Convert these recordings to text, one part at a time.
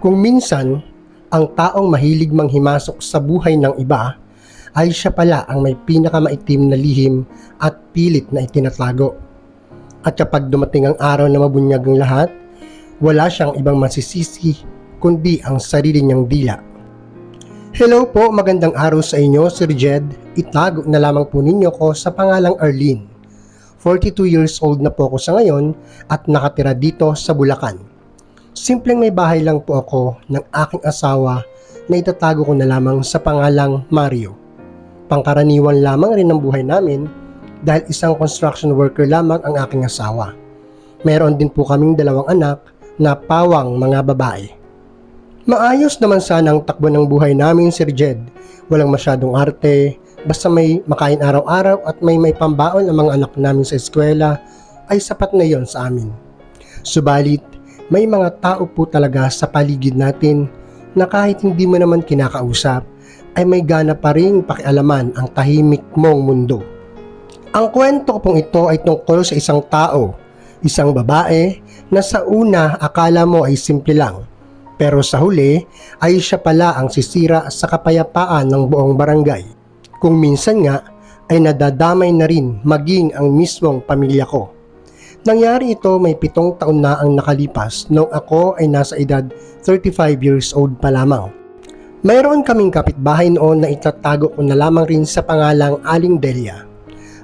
Kung minsan, ang taong mahilig manghimasok sa buhay ng iba ay siya pala ang may pinakamaitim na lihim at pilit na itinatago. At kapag dumating ang araw na mabunyag ang lahat, wala siyang ibang masisisi kundi ang sarili niyang dila. Hello po, magandang araw sa inyo, Sir Jed. Itago na lamang po ninyo ko sa pangalang Arlene. 42 years old na po ako sa ngayon at nakatira dito sa Bulacan. Simpleng may bahay lang po ako ng aking asawa na itatago ko na lamang sa pangalang Mario. Pangkaraniwan lamang rin ang buhay namin dahil isang construction worker lamang ang aking asawa. Meron din po kaming dalawang anak na pawang mga babae. Maayos naman sana ang takbo ng buhay namin, Sir Jed. Walang masyadong arte, basta may makain araw-araw at may may pambaon ang mga anak namin sa eskwela, ay sapat na yon sa amin. Subalit, may mga tao po talaga sa paligid natin na kahit hindi mo naman kinakausap, ay may gana pa rin pakialaman ang tahimik mong mundo. Ang kwento ko pong ito ay tungkol sa isang tao, isang babae na sa una akala mo ay simple lang, pero sa huli ay siya pala ang sisira sa kapayapaan ng buong barangay. Kung minsan nga ay nadadamay na rin maging ang mismong pamilya ko. Nangyari ito may pitong taon na ang nakalipas nung ako ay nasa edad 35 years old pa lamang. Mayroon kaming kapitbahay noon na itatago ko na lamang rin sa pangalang Aling Delia.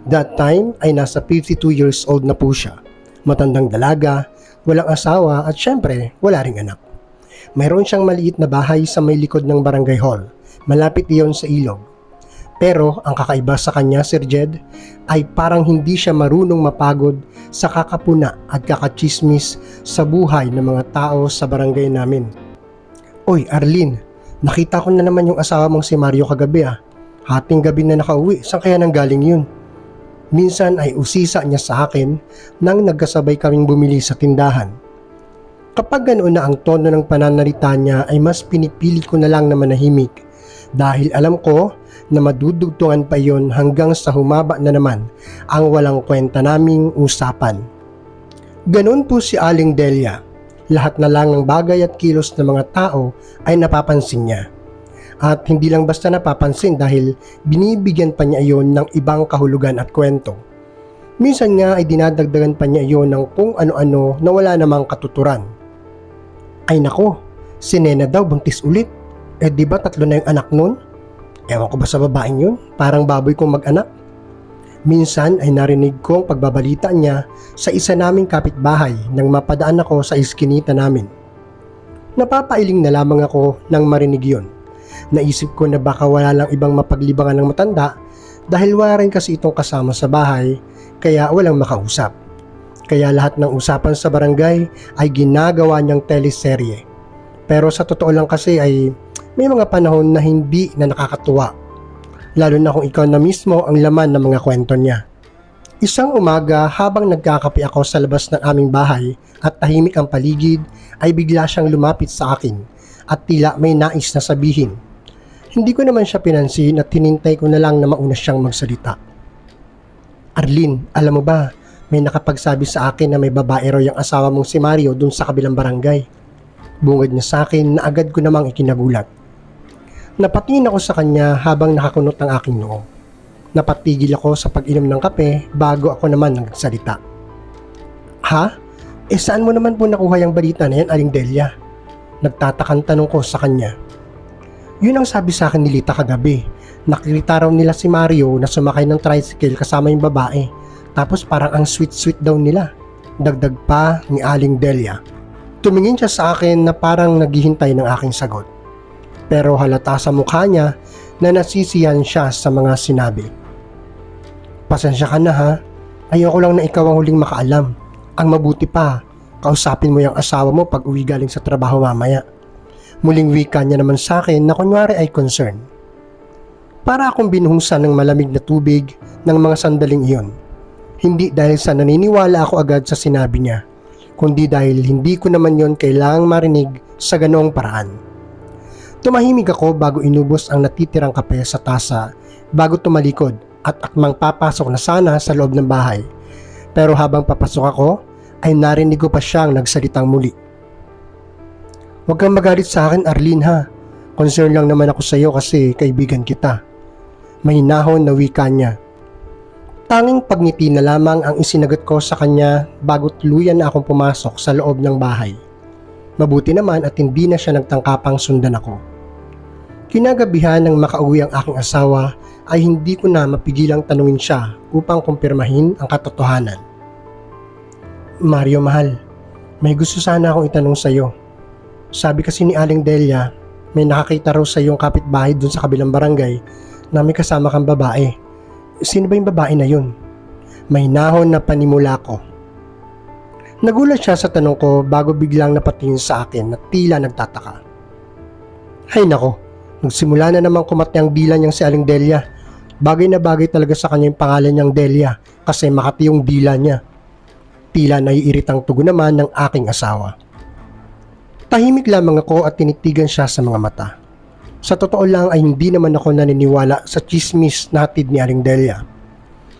That time ay nasa 52 years old na po siya. Matandang dalaga, walang asawa at syempre wala ring anak. Mayroon siyang maliit na bahay sa may likod ng barangay hall. Malapit iyon sa ilog. Pero ang kakaiba sa kanya, Sir Jed, ay parang hindi siya marunong mapagod sa kakapuna at kakachismis sa buhay ng mga tao sa barangay namin. Oy, Arlene, nakita ko na naman yung asawa mong si Mario kagabi ah. Hating gabi na nakauwi, saan kaya nang galing yun? Minsan ay usisa niya sa akin nang nagkasabay kaming bumili sa tindahan. Kapag ganoon na ang tono ng pananalita niya ay mas pinipili ko na lang na manahimik dahil alam ko na madudugtungan pa yon hanggang sa humaba na naman ang walang kwenta naming usapan. Ganon po si Aling Delia. Lahat na lang ng bagay at kilos ng mga tao ay napapansin niya. At hindi lang basta napapansin dahil binibigyan pa niya iyon ng ibang kahulugan at kwento. Minsan nga ay dinadagdagan pa niya iyon ng kung ano-ano na wala namang katuturan. Ay nako, si Nena daw buntis ulit. Eh di ba tatlo na yung anak nun? Ewan ko ba sa babaeng yun? Parang baboy kong mag-anak. Minsan ay narinig ko ang pagbabalita niya sa isa naming kapitbahay nang mapadaan ako sa iskinita namin. Napapailing na lamang ako nang marinig yon. Naisip ko na baka wala lang ibang mapaglibangan ng matanda dahil wala rin kasi itong kasama sa bahay kaya walang makausap. Kaya lahat ng usapan sa barangay ay ginagawa niyang teleserye. Pero sa totoo lang kasi ay may mga panahon na hindi na nakakatuwa. Lalo na kung ikaw na mismo ang laman ng mga kwento niya. Isang umaga habang nagkakape ako sa labas ng aming bahay at tahimik ang paligid ay bigla siyang lumapit sa akin at tila may nais na sabihin. Hindi ko naman siya pinansin at tinintay ko na lang na mauna siyang magsalita. Arlene, alam mo ba, may nakapagsabi sa akin na may babae raw yung asawa mong si Mario dun sa kabilang barangay. Bungad niya sa akin na agad ko namang ikinagulat. Napatingin ako sa kanya habang nakakunot ang aking noo. Napatigil ako sa pag-inom ng kape bago ako naman nagsalita. Ha? Eh saan mo naman po nakuha yung balita na yan, Aling Delia? Nagtatakang tanong ko sa kanya. Yun ang sabi sa akin ni Lita kagabi. Nakikita raw nila si Mario na sumakay ng tricycle kasama yung babae. Tapos parang ang sweet-sweet daw nila. Dagdag pa ni Aling Delia. Tumingin siya sa akin na parang naghihintay ng aking sagot. Pero halata sa mukha niya na nasisiyan siya sa mga sinabi. Pasensya ka na ha. Ayoko lang na ikaw ang huling makaalam. Ang mabuti pa, kausapin mo yung asawa mo pag uwi galing sa trabaho mamaya. Muling wika niya naman sa akin na kunwari ay concern. Para akong binuhusan ng malamig na tubig ng mga sandaling iyon. Hindi dahil sa naniniwala ako agad sa sinabi niya, kundi dahil hindi ko naman yon kailangang marinig sa ganoong paraan. Tumahimik ako bago inubos ang natitirang kape sa tasa bago tumalikod at akmang papasok na sana sa loob ng bahay. Pero habang papasok ako, ay narinig ko pa siyang nagsalitang muli. Huwag kang magalit sa akin, Arlene ha. Concern lang naman ako sa iyo kasi kaibigan kita. May nahon na wika niya. Tanging pagngiti na lamang ang isinagot ko sa kanya bago tuluyan na akong pumasok sa loob ng bahay. Mabuti naman at hindi na siya nagtangkapang sundan ako. Kinagabihan nang makauwi ang aking asawa ay hindi ko na mapigilang tanungin siya upang kumpirmahin ang katotohanan. Mario mahal, may gusto sana akong itanong sa iyo. Sabi kasi ni Aling Delia, may nakakita raw sa iyong kapitbahay dun sa kabilang barangay na may kasama kang babae. Sino ba yung babae na yun? May nahon na panimula ko. Nagulat siya sa tanong ko bago biglang napatingin sa akin na tila nagtataka. Hay nako, nagsimula na naman kumati ang dila niyang si Aling Delia. Bagay na bagay talaga sa kanya yung pangalan niyang Delia kasi makati yung dila niya. Tila naiiritang tugon naman ng aking asawa. Tahimik lamang ako at tinitigan siya sa mga mata. Sa totoo lang ay hindi naman ako naniniwala sa chismis na hatid ni Aling Delia.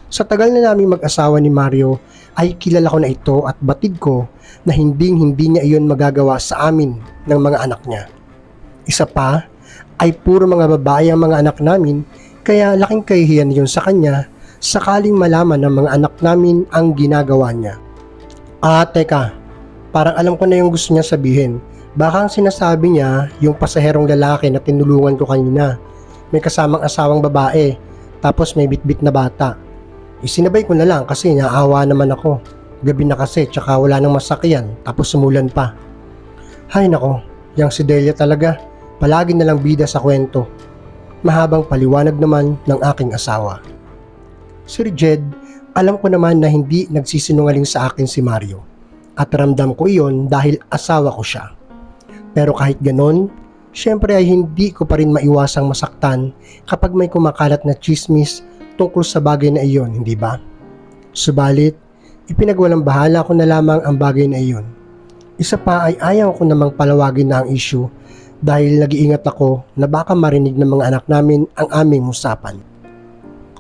Sa tagal na naming mag-asawa ni Mario ay kilala ko na ito at batid ko na hinding hindi niya iyon magagawa sa amin ng mga anak niya. Isa pa ay puro mga babae ang mga anak namin kaya laking kahihiyan yun sa kanya sakaling malaman ng mga anak namin ang ginagawa niya. Ah, teka, parang alam ko na yung gusto niya sabihin. Baka ang sinasabi niya, yung pasaherong lalaki na tinulungan ko kanina. May kasamang asawang babae, tapos may bitbit na bata. Isinabay ko na lang kasi naawa naman ako. Gabi na kasi, tsaka wala nang masakyan, tapos sumulan pa. Hay nako, yang si Delia talaga, palagi na lang bida sa kwento. Mahabang paliwanag naman ng aking asawa. Sir Jed, alam ko naman na hindi nagsisinungaling sa akin si Mario. At ramdam ko iyon dahil asawa ko siya. Pero kahit ganon, syempre ay hindi ko pa rin maiwasang masaktan kapag may kumakalat na chismis tungkol sa bagay na iyon, hindi ba? Subalit, ipinagwalang bahala ko na lamang ang bagay na iyon. Isa pa ay ayaw ko namang palawagin na ang issue dahil nag-iingat ako na baka marinig ng mga anak namin ang aming usapan.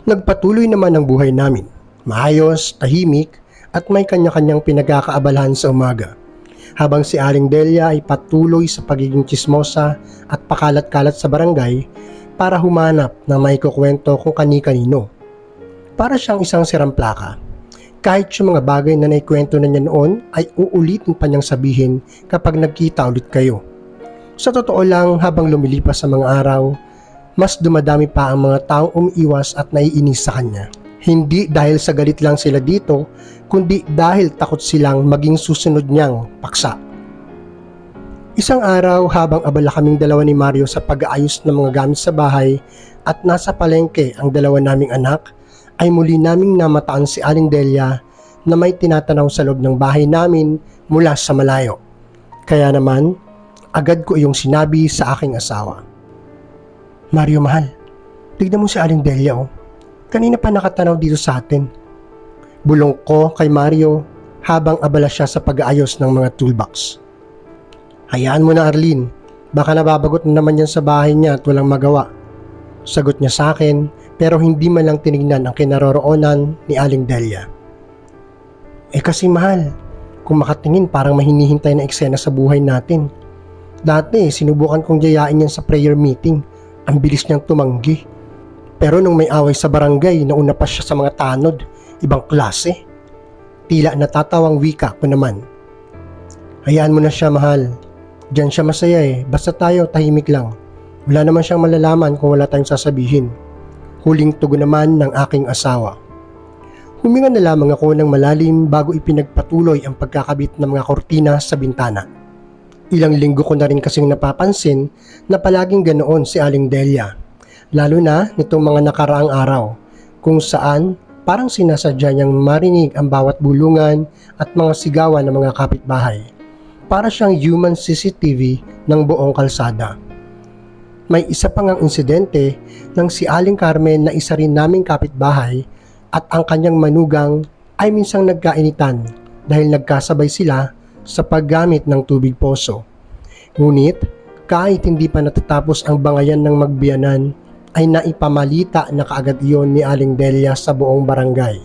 Nagpatuloy naman ang buhay namin. Maayos, tahimik, at may kanya-kanyang pinagkakaabalahan sa umaga. Habang si Aling Delia ay patuloy sa pagiging chismosa at pakalat-kalat sa barangay para humanap ng may kukwento kung kani-kanino. Para siyang isang siramplaka. Kahit yung mga bagay na naikwento na niya noon ay uulitin pa niyang sabihin kapag nagkita ulit kayo. Sa totoo lang, habang lumilipas sa mga araw, mas dumadami pa ang mga taong umiiwas at naiinis sa kanya. Hindi dahil sa galit lang sila dito, kundi dahil takot silang maging susunod niyang paksa. Isang araw habang abala kaming dalawa ni Mario sa pag-aayos ng mga gamit sa bahay at nasa palengke ang dalawa naming anak, ay muli naming namataan si Aling Delia na may tinatanaw sa loob ng bahay namin mula sa malayo. Kaya naman, agad ko iyong sinabi sa aking asawa. Mario mahal, tignan mo si Aling Delia oh. Kanina pa nakatanaw dito sa atin. Bulong ko kay Mario habang abala siya sa pag-aayos ng mga toolbox. Hayaan mo na Arlene, baka nababagot na naman yan sa bahay niya at walang magawa. Sagot niya sa akin pero hindi man lang tinignan ang kinaroroonan ni Aling Delia. Eh kasi mahal, kung makatingin parang mahinihintay na eksena sa buhay natin. Dati, sinubukan kong jayain yan sa prayer meeting. Ang bilis niyang tumanggi. Pero nung may away sa barangay, nauna pa siya sa mga tanod. Ibang klase. Tila natatawang wika ko naman. Hayaan mo na siya, mahal. Diyan siya masaya eh. Basta tayo, tahimik lang. Wala naman siyang malalaman kung wala tayong sasabihin. Huling tugon naman ng aking asawa. Huminga na lamang ako ng malalim bago ipinagpatuloy ang pagkakabit ng mga kortina sa bintana. Ilang linggo ko na rin kasing napapansin na palaging ganoon si Aling Delia lalo na nitong mga nakaraang araw, kung saan parang sinasadya niyang marinig ang bawat bulungan at mga sigawan ng mga kapitbahay. Para siyang human CCTV ng buong kalsada. May isa pang ang insidente ng si Aling Carmen na isa rin naming kapitbahay at ang kanyang manugang ay minsang nagkainitan dahil nagkasabay sila sa paggamit ng tubig poso. Ngunit kahit hindi pa natatapos ang bangayan ng magbiyanan ay naipamalita na kaagad iyon ni Aling Delia sa buong barangay.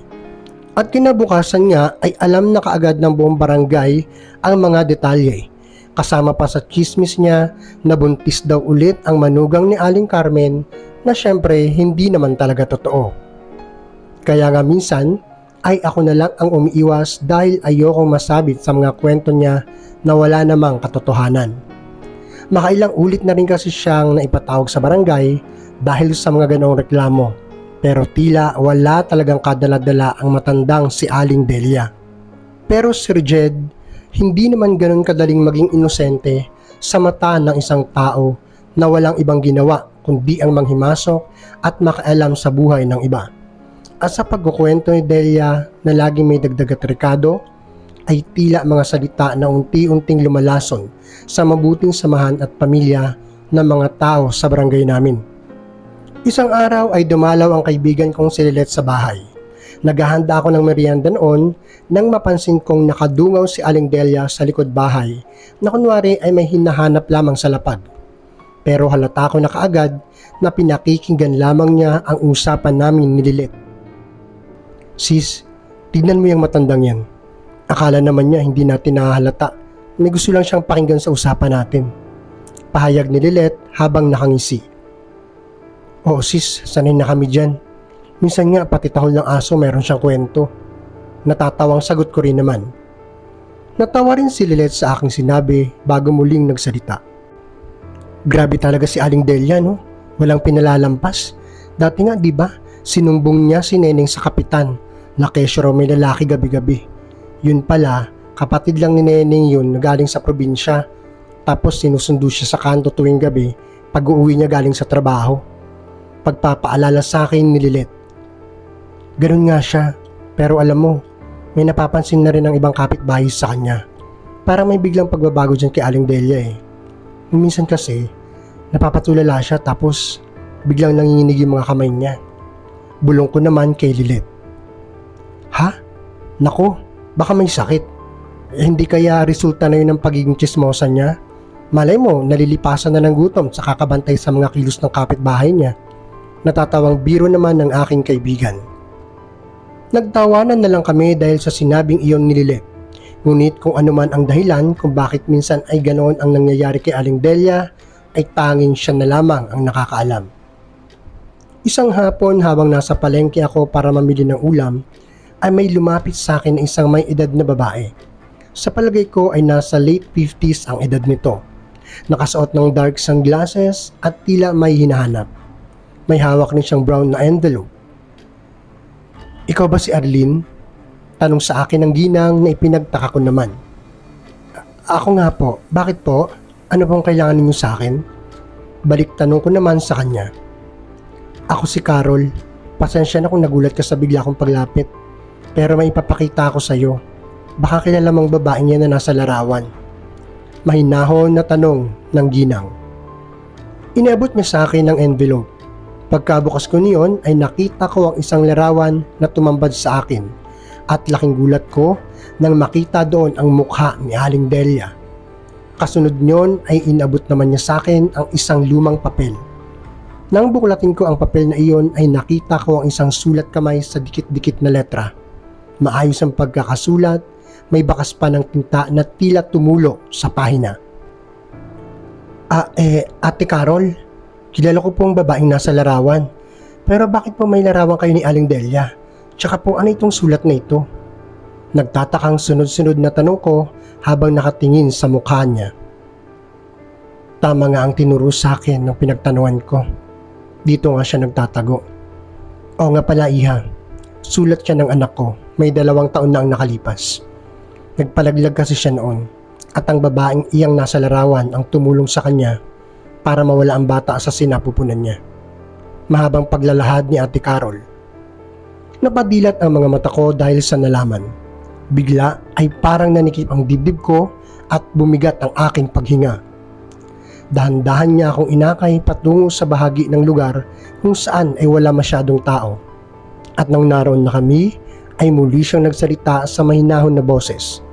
At kinabukasan nga ay alam na kaagad ng buong barangay ang mga detalye. Kasama pa sa chismis niya na buntis daw ulit ang manugang ni Aling Carmen na syempre hindi naman talaga totoo. Kaya nga minsan ay ako na lang ang umiiwas dahil ayokong masabit sa mga kwento niya na wala namang katotohanan. Makailang ulit na rin kasi siyang naipatawag sa barangay dahil sa mga ganong reklamo pero tila wala talagang kadala-dala ang matandang si Aling Delia. Pero Sir Jed, hindi naman ganun kadaling maging inosente sa mata ng isang tao na walang ibang ginawa kundi ang manghimasok at makaalam sa buhay ng iba. At sa pagkukwento ni Delia na laging may dagdag at rekado, ay tila mga salita na unti-unting lumalason sa mabuting samahan at pamilya ng mga tao sa barangay namin. Isang araw ay dumalaw ang kaibigan kong si Lilet sa bahay. Naghahanda ako ng merienda noon nang mapansin kong nakadungaw si Aling Delia sa likod bahay na kunwari ay may hinahanap lamang sa lapag. Pero halata ko na kaagad na pinakikinggan lamang niya ang usapan namin ni Lilet. Sis, tignan mo yung matandang yan. Akala naman niya hindi natin nahahalata. May gusto lang siyang pakinggan sa usapan natin. Pahayag ni Lilet habang nakangisi. Oo sis, sanay na kami dyan. Minsan nga pati tahol ng aso meron siyang kwento. Natatawang sagot ko rin naman. Natawa rin si Lilet sa aking sinabi bago muling nagsalita. Grabe talaga si Aling Delia no? Walang pinalalampas. Dati nga di ba, sinumbong niya si Neneng sa kapitan na may lalaki gabi-gabi. Yun pala, kapatid lang ni Neneng yun na galing sa probinsya. Tapos sinusundo siya sa kanto tuwing gabi pag uuwi niya galing sa trabaho. Pagpapaalala sa akin ni Lilet. Ganun nga siya, pero alam mo, may napapansin na rin ang ibang kapitbahay sa kanya. Parang may biglang pagbabago dyan kay Aling Delia eh. Minsan kasi, napapatulala siya tapos biglang nanginginig yung mga kamay niya. Bulong ko naman kay Lilet. Ha? Nako, baka may sakit. Eh, hindi kaya resulta na yun ng pagiging chismosa niya? Malay mo, nalilipasan na ng gutom sa kakabantay sa mga kilos ng kapitbahay niya. Natatawang biro naman ng aking kaibigan. Nagtawanan na lang kami dahil sa sinabing iyon ni Lilet. Ngunit kung ano man ang dahilan kung bakit minsan ay ganoon ang nangyayari kay Aling Delia, ay tanging siya na lamang ang nakakaalam. Isang hapon habang nasa palengke ako para mamili ng ulam, ay may lumapit sa akin na isang may edad na babae. Sa palagay ko ay nasa late 50s ang edad nito. Nakasuot ng dark sunglasses at tila may hinahanap. May hawak din siyang brown na envelope. Ikaw ba si Arlene? Tanong sa akin ng ginang na ipinagtaka ko naman. "A- Ako nga po. Bakit po? Ano pong kailangan ninyo sa akin? Balik tanong ko naman sa kanya. Ako si Carol. Pasensya na kung nagulat ka sa bigla kong paglapit. Pero may ipapakita ako sa iyo. Baka kilala mong babaeng yan na nasa larawan. Mahinahon na tanong ng ginang. Inabot niya sa akin ng envelope. Pagkabukas ko niyon ay nakita ko ang isang larawan na tumambad sa akin at laking gulat ko nang makita doon ang mukha ni Aling Delia. Kasunod niyon ay inabot naman niya sa akin ang isang lumang papel. Nang buklatin ko ang papel na iyon ay nakita ko ang isang sulat kamay sa dikit-dikit na letra. Maayos ang pagkakasulat, may bakas pa ng tinta na tila tumulo sa pahina. Ah, eh, Ate Carol, kilala ko po ang babaeng nasa larawan. Pero bakit po may larawan kayo ni Aling Delia? Tsaka po ano itong sulat na ito? Nagtatakang sunod-sunod na tanong ko habang nakatingin sa mukha niya. Tama nga ang tinuro sa akin ng pinagtanungan ko. Dito nga siya nagtatago. Oo nga pala iha, sulat siya ng anak ko, may dalawang taon na ang nakalipas. Nagpalaglag kasi siya noon at ang babaeng iyang nasa larawan ang tumulong sa kanya para mawala ang bata sa sinapupunan niya. Mahabang paglalahad ni Ate Carol. Napadilat ang mga mata ko dahil sa nalaman. Bigla ay parang nanikip ang dibdib ko at bumigat ang aking paghinga. Dahan-dahan niya akong inakay patungo sa bahagi ng lugar kung saan ay wala masyadong tao. At nang naroon na kami, ay muli siyang nagsalita sa mahinahon na boses.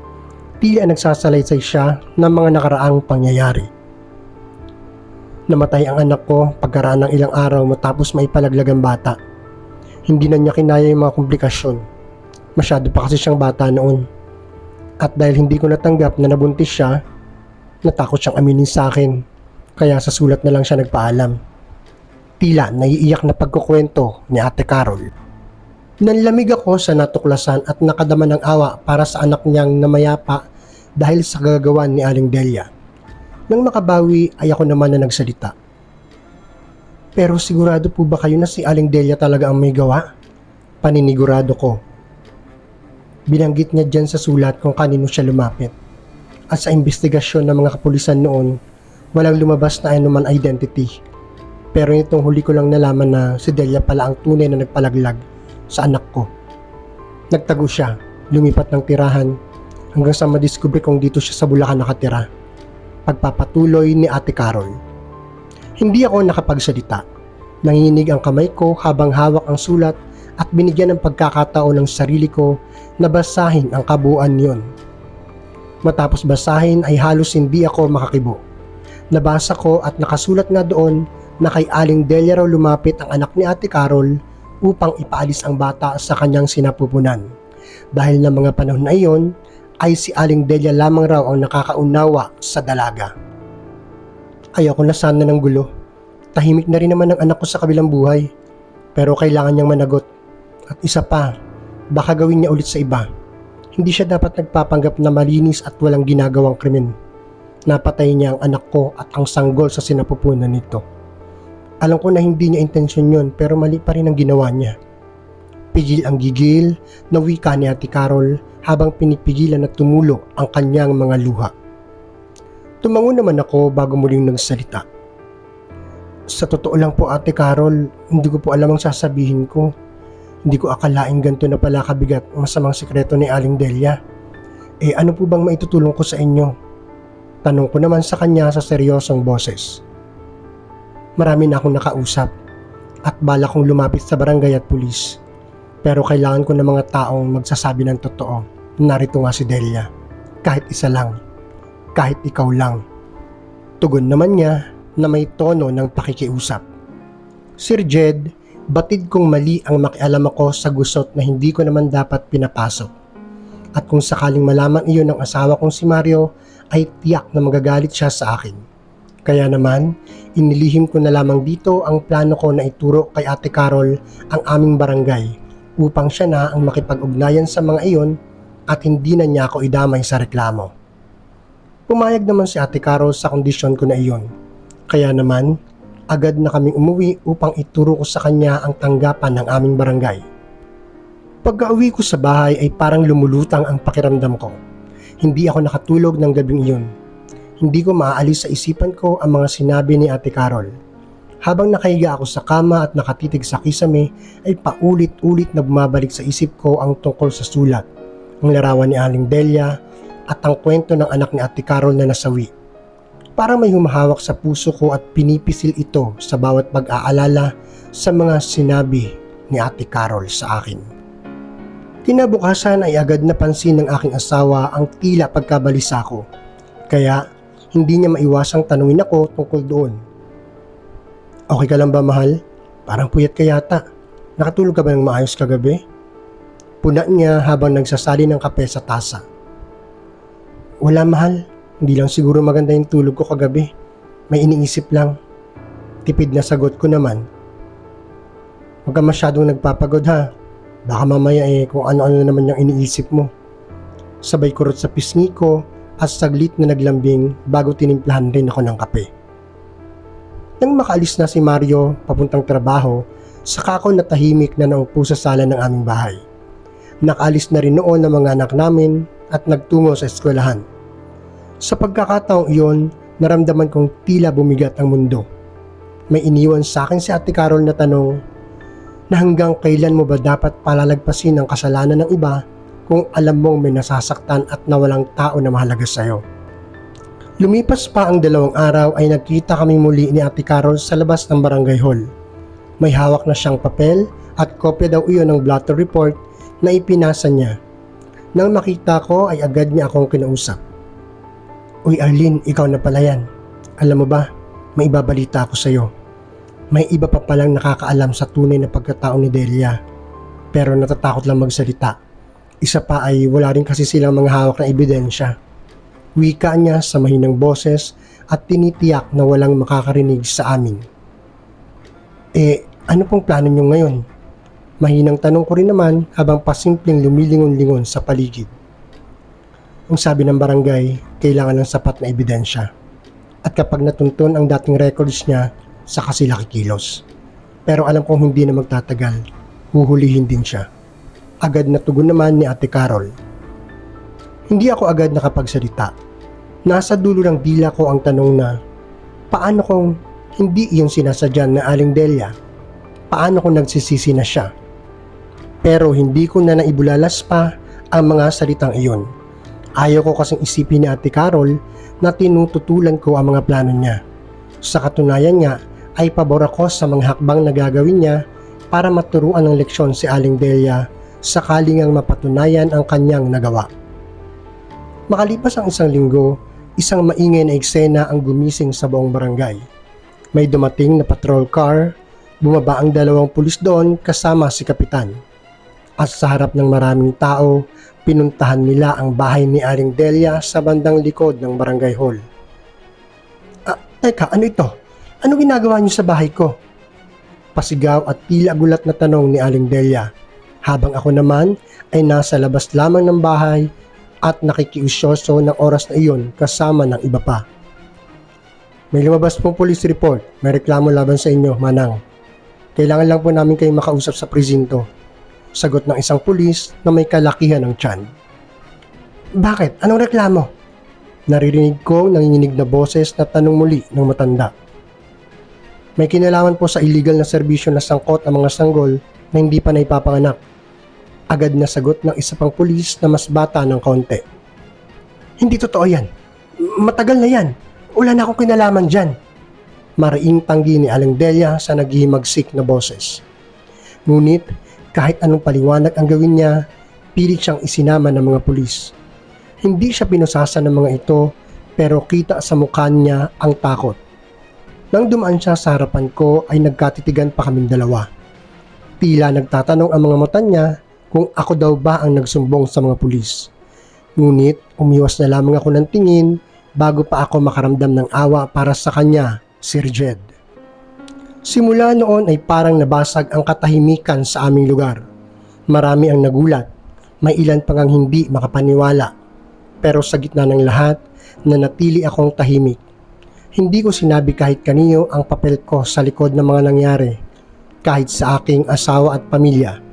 Tila nagsasalaysay siya ng mga nakaraang pangyayari. Namatay ang anak ko pagkaraan ng ilang araw matapos maipalaglag ang bata. Hindi na niya kinaya yung mga komplikasyon. Masyado pa kasi siyang bata noon. At dahil hindi ko natanggap na nabuntis siya, Natakot siyang aminin sa akin, kaya sa sulat na lang siya nagpaalam. Tila naiiyak na pagkukwento ni Ate Carol. Nanlamig ako sa natuklasan at nakadama ng awa para sa anak niyang namayapa dahil sa gagawan ni Aling Delia. Nang makabawi ay ako naman na nagsalita. Pero sigurado po ba kayo na si Aling Delia talaga ang may gawa? Paninigurado ko. Binanggit niya dyan sa sulat kung kanino siya lumapit. At sa investigasyon ng mga kapulisan noon, walang lumabas na anuman identity. Pero itong huli ko lang nalaman na si Delia pala ang tunay na nagpalaglag sa anak ko. Nagtago siya, lumipat ng tirahan, hanggang sa madiskubre kong dito siya sa Bulacan nakatira. Pagpapatuloy ni Ate Carol. Hindi ako nakapagsalita. Nanginig ang kamay ko habang hawak ang sulat at binigyan ng pagkakataon ng sarili ko na basahin ang kabuuan niyon. Matapos basahin ay halos hindi ako makakibo. Nabasa ko at nakasulat nga doon na kay Aling Delia raw lumapit ang anak ni Ate Carol upang ipaalis ang bata sa kanyang sinapupunan. Dahil ng mga panahon na iyon, ay si Aling Delia lamang raw ang nakakaunawa sa dalaga. Ayoko na sana ng gulo. Tahimik na rin naman ang anak ko sa kabilang buhay. Pero kailangan niyang managot. At isa pa, baka gawin niya ulit sa iba. Hindi siya dapat nagpapanggap na malinis at walang ginagawang krimen. Napatay niya ang anak ko at ang sanggol sa sinapupunan nito. Alam ko na hindi niya intensyon yun pero mali pa rin ang ginawa niya. Pigil ang gigil na wika ni Ate Carol habang pinipigilan na tumulo ang kanyang mga luha. Tumango naman ako bago muling nagsalita. Sa totoo lang po Ate Carol, hindi ko po alam ang sasabihin ko. Hindi ko akalaing ganito na pala kabigat ang masamang sikreto ni Aling Delia. Eh ano po bang maitutulong ko sa inyo? Tanong ko naman sa kanya sa seryosong boses marami na akong nakausap at bala kong lumapit sa barangay at pulis. Pero kailangan ko ng mga taong magsasabi ng totoo. Narito nga si Delia. Kahit isa lang. Kahit ikaw lang. Tugon naman niya na may tono ng pakikiusap. Sir Jed, batid kong mali ang makialam ako sa gusot na hindi ko naman dapat pinapasok. At kung sakaling malaman iyon ng asawa kong si Mario, ay tiyak na magagalit siya sa akin. Kaya naman, inilihim ko na lamang dito ang plano ko na ituro kay Ate Carol ang aming barangay upang siya na ang makipag-ugnayan sa mga iyon at hindi na niya ako idamay sa reklamo. Pumayag naman si Ate Carol sa kondisyon ko na iyon. Kaya naman, agad na kaming umuwi upang ituro ko sa kanya ang tanggapan ng aming barangay. Pagka-uwi ko sa bahay ay parang lumulutang ang pakiramdam ko. Hindi ako nakatulog ng gabing iyon hindi ko maaalis sa isipan ko ang mga sinabi ni Ate Carol. Habang nakahiga ako sa kama at nakatitig sa kisame, ay paulit-ulit na bumabalik sa isip ko ang tungkol sa sulat, ang larawan ni Aling Delia, at ang kwento ng anak ni Ate Carol na nasawi. Parang may humahawak sa puso ko at pinipisil ito sa bawat pag-aalala sa mga sinabi ni Ate Carol sa akin. Kinabukasan ay agad napansin ng aking asawa ang tila pagkabalisa ko. Kaya hindi niya maiwasang tanungin ako tungkol doon. Okay ka lang ba mahal? Parang puyat ka yata. Nakatulog ka ba ng maayos kagabi? Puna niya habang nagsasali ng kape sa tasa. Wala mahal. Hindi lang siguro maganda yung tulog ko kagabi. May iniisip lang. Tipid na sagot ko naman. Huwag ka masyadong nagpapagod ha. Baka mamaya eh kung ano-ano naman yung iniisip mo. Sabay kurot sa pisngi ko at saglit na naglambing bago tinimplahan rin ako ng kape. Nang makaalis na si Mario papuntang trabaho, saka ako natahimik na naupo sa sala ng aming bahay. Nakaalis na rin noon ang mga anak namin at nagtungo sa eskwelahan. Sa pagkakataong iyon, naramdaman kong tila bumigat ang mundo. May iniwan sa akin si Ate Carol na tanong na hanggang kailan mo ba dapat palalagpasin ang kasalanan ng iba kung alam mong may nasasaktan at nawalang tao na mahalaga sa'yo. Lumipas pa ang dalawang araw ay nagkita kami muli ni Ate Carol sa labas ng barangay hall. May hawak na siyang papel at kopya daw iyon ng blotter report na ipinasa niya. Nang makita ko ay agad niya akong kinausap. Uy Arlene, ikaw na pala yan. Alam mo ba, may ibabalita ako sa'yo. May iba pa palang nakakaalam sa tunay na pagkatao ni Delia. Pero natatakot lang magsalita isa pa ay wala rin kasi silang mga hawak na ebidensya. Wika niya sa mahinang boses at tinitiyak na walang makakarinig sa amin. Eh, ano pong plano niyo ngayon? Mahinang tanong ko rin naman habang pasimpleng lumilingon-lingon sa paligid. Ang sabi ng barangay, kailangan ng sapat na ebidensya. At kapag natunton ang dating records niya, saka sila kikilos. Pero alam kong hindi na magtatagal, huhulihin din siya. Agad na tugon naman ni Ate Carol. Hindi ako agad nakapagsalita. Nasa dulo ng dila ko ang tanong na, paano kung hindi iyon sinasadyan na Aling Delia? Paano kung nagsisisi na siya? Pero hindi ko na naibulalas pa ang mga salitang iyon. Ayaw ko kasing isipin ni Ate Carol na tinututulan ko ang mga plano niya. Sa katunayan nga ay pabor ako sa mga hakbang na gagawin niya para maturuan ng leksyon si Aling Delia sakaling ang mapatunayan ang kanyang nagawa. Makalipas ang isang linggo, isang maingay na eksena ang gumising sa buong barangay. May dumating na patrol car, bumaba ang dalawang pulis doon kasama si kapitan. At sa harap ng maraming tao, pinuntahan nila ang bahay ni Aling Delia sa bandang likod ng barangay hall. Ah, teka, ano ito? Ano ginagawa niyo sa bahay ko? Pasigaw at tila gulat na tanong ni Aling Delia. Habang ako naman ay nasa labas lamang ng bahay at nakikiusyoso ng oras na iyon kasama ng iba pa. May lumabas pong police report. May reklamo laban sa inyo, Manang. Kailangan lang po namin kayong makausap sa presinto. Sagot ng isang pulis na may kalakihan ng tiyan. Bakit? Anong reklamo? Naririnig ko nanginginig na boses na tanong muli ng matanda. May kinalaman po sa illegal na serbisyo na sangkot ang mga sanggol na hindi pa naipapanganak. Agad na sagot ng isa pang pulis na mas bata ng konti. Hindi totoo yan. Matagal na yan. Wala na akong kinalaman dyan. Mariing tanggi ni Aling Delia sa naghihimagsik na boses. Ngunit kahit anong paliwanag ang gawin niya, pilit siyang isinama ng mga pulis. Hindi siya pinusasa ng mga ito pero kita sa mukha niya ang takot. Nang dumaan siya sa harapan ko ay nagkatitigan pa kaming dalawa. Tila nagtatanong ang mga mata niya kung ako daw ba ang nagsumbong sa mga pulis. Ngunit umiwas na lamang ako ng tingin bago pa ako makaramdam ng awa para sa kanya, Sir Jed. Simula noon ay parang nabasag ang katahimikan sa aming lugar. Marami ang nagulat, may ilan pang ang hindi makapaniwala. Pero sa gitna ng lahat, nanatili akong tahimik. Hindi ko sinabi kahit kanino ang papel ko sa likod ng mga nangyari, kahit sa aking asawa at pamilya.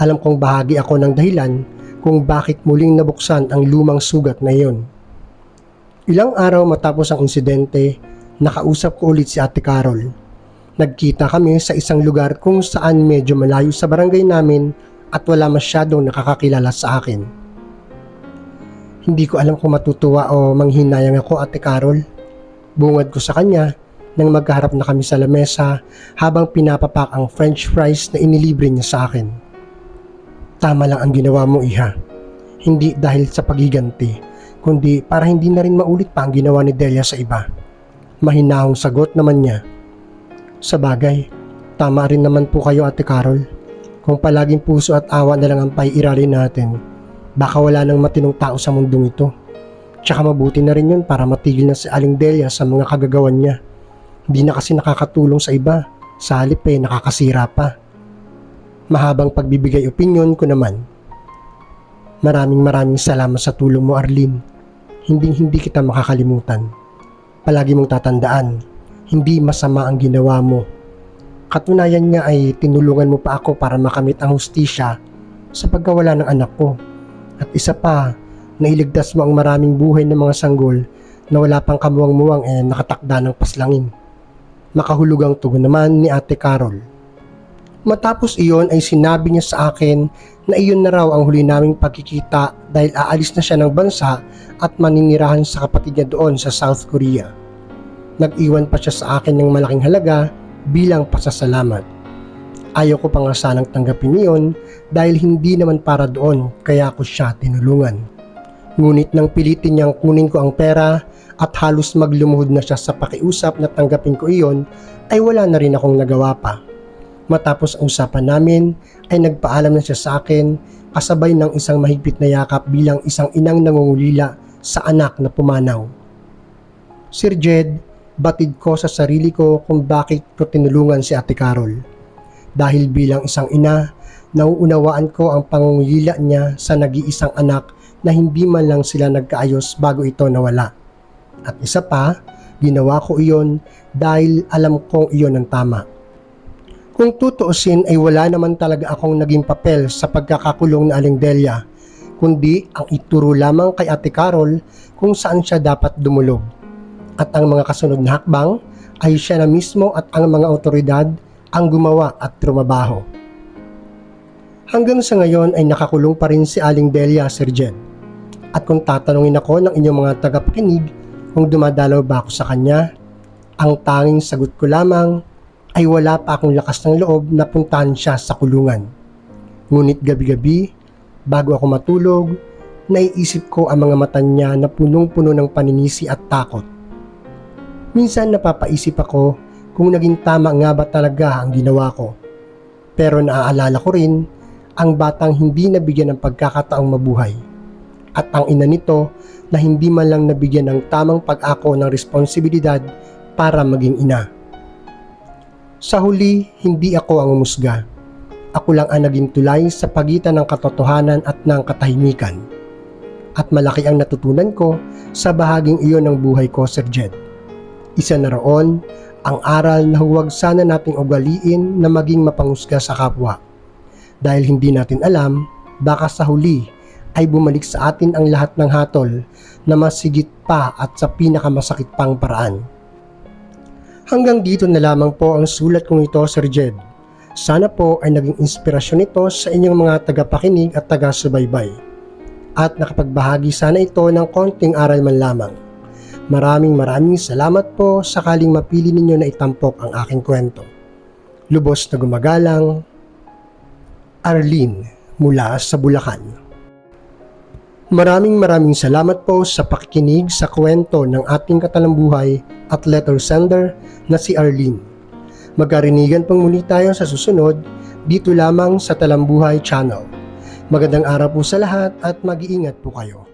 Alam kong bahagi ako ng dahilan kung bakit muling nabuksan ang lumang sugat na iyon. Ilang araw matapos ang insidente, nakausap ko ulit si Ate Carol. Nagkita kami sa isang lugar kung saan medyo malayo sa barangay namin at wala masyadong nakakakilala sa akin. Hindi ko alam kung matutuwa o manghinayang ako, Ate Carol. Bungad ko sa kanya nang magkaharap na kami sa lamesa habang pinapapak ang french fries na inilibre niya sa akin. Tama lang ang ginawa mo, Iha. Hindi dahil sa pagiganti, kundi para hindi na rin maulit pa ang ginawa ni Delia sa iba. Mahinahong sagot naman niya. Sa bagay, tama rin naman po kayo, Ate Carol. Kung palaging puso at awa na lang ang paiiralin natin, baka wala nang matinong tao sa mundong ito. Tsaka mabuti na rin yun para matigil na si Aling Delia sa mga kagagawan niya. Hindi na kasi nakakatulong sa iba, sa halip eh nakakasira pa mahabang pagbibigay opinion ko naman. Maraming maraming salamat sa tulong mo Arlene. Hindi hindi kita makakalimutan. Palagi mong tatandaan, hindi masama ang ginawa mo. Katunayan nga ay tinulungan mo pa ako para makamit ang hustisya sa pagkawala ng anak ko. At isa pa, nailigtas mo ang maraming buhay ng mga sanggol na wala pang kamuwang-muwang eh nakatakda ng paslangin. Makahulugang tugon naman ni Ate Carol. Matapos iyon ay sinabi niya sa akin na iyon na raw ang huli naming pagkikita dahil aalis na siya ng bansa at maninirahan sa kapatid niya doon sa South Korea. Nag-iwan pa siya sa akin ng malaking halaga bilang pasasalamat. Ayaw ko pa nga sanang tanggapin iyon dahil hindi naman para doon kaya ko siya tinulungan. Ngunit nang pilitin niyang kunin ko ang pera at halos maglumuhod na siya sa pakiusap na tanggapin ko iyon ay wala na rin akong nagawa pa Matapos ang usapan namin ay nagpaalam na siya sa akin kasabay ng isang mahigpit na yakap bilang isang inang nangungulila sa anak na pumanaw. Sir Jed, batid ko sa sarili ko kung bakit ko tinulungan si Ate Carol. Dahil bilang isang ina, nauunawaan ko ang pangungilila niya sa nag-iisang anak na hindi man lang sila nagkaayos bago ito nawala. At isa pa, ginawa ko iyon dahil alam kong iyon ang tama. Kung tutuusin ay wala naman talaga akong naging papel sa pagkakakulong na Aling Delia, kundi ang ituro lamang kay Ate Carol kung saan siya dapat dumulog. At ang mga kasunod na hakbang ay siya na mismo at ang mga otoridad ang gumawa at trumabaho. Hanggang sa ngayon ay nakakulong pa rin si Aling Delia Sir Jed. At kung tatanungin ako ng inyong mga tagapakinig kung dumadalaw ba ako sa kanya, ang tanging sagot ko lamang ay wala pa akong lakas ng loob na puntahan siya sa kulungan. Ngunit gabi-gabi, bago ako matulog, naiisip ko ang mga mata niya na punong-puno ng paninisi at takot. Minsan napapaisip ako kung naging tama nga ba talaga ang ginawa ko. Pero naaalala ko rin ang batang hindi nabigyan ng pagkakataong mabuhay. At ang ina nito na hindi man lang nabigyan ng tamang pag-ako ng responsibilidad para maging ina. Sa huli, hindi ako ang umusga. Ako lang ang naging tulay sa pagitan ng katotohanan at ng katahimikan. At malaki ang natutunan ko sa bahaging iyon ng buhay ko, Sir Jed. Isa na roon, ang aral na huwag sana nating ugaliin na maging mapangusga sa kapwa. Dahil hindi natin alam, baka sa huli ay bumalik sa atin ang lahat ng hatol na masigit pa at sa pinakamasakit pang paraan. Hanggang dito na lamang po ang sulat kong ito, Sir Jed. Sana po ay naging inspirasyon ito sa inyong mga tagapakinig at taga-subaybay. At nakapagbahagi sana ito ng konting aral man lamang. Maraming maraming salamat po sakaling mapili ninyo na itampok ang aking kwento. Lubos na gumagalang, Arlene mula sa Bulacan. Maraming maraming salamat po sa pakikinig sa kwento ng ating katalambuhay at letter sender na si Arlene. Magkarinigan pang muli tayo sa susunod dito lamang sa Talambuhay Channel. Magandang araw po sa lahat at mag-iingat po kayo.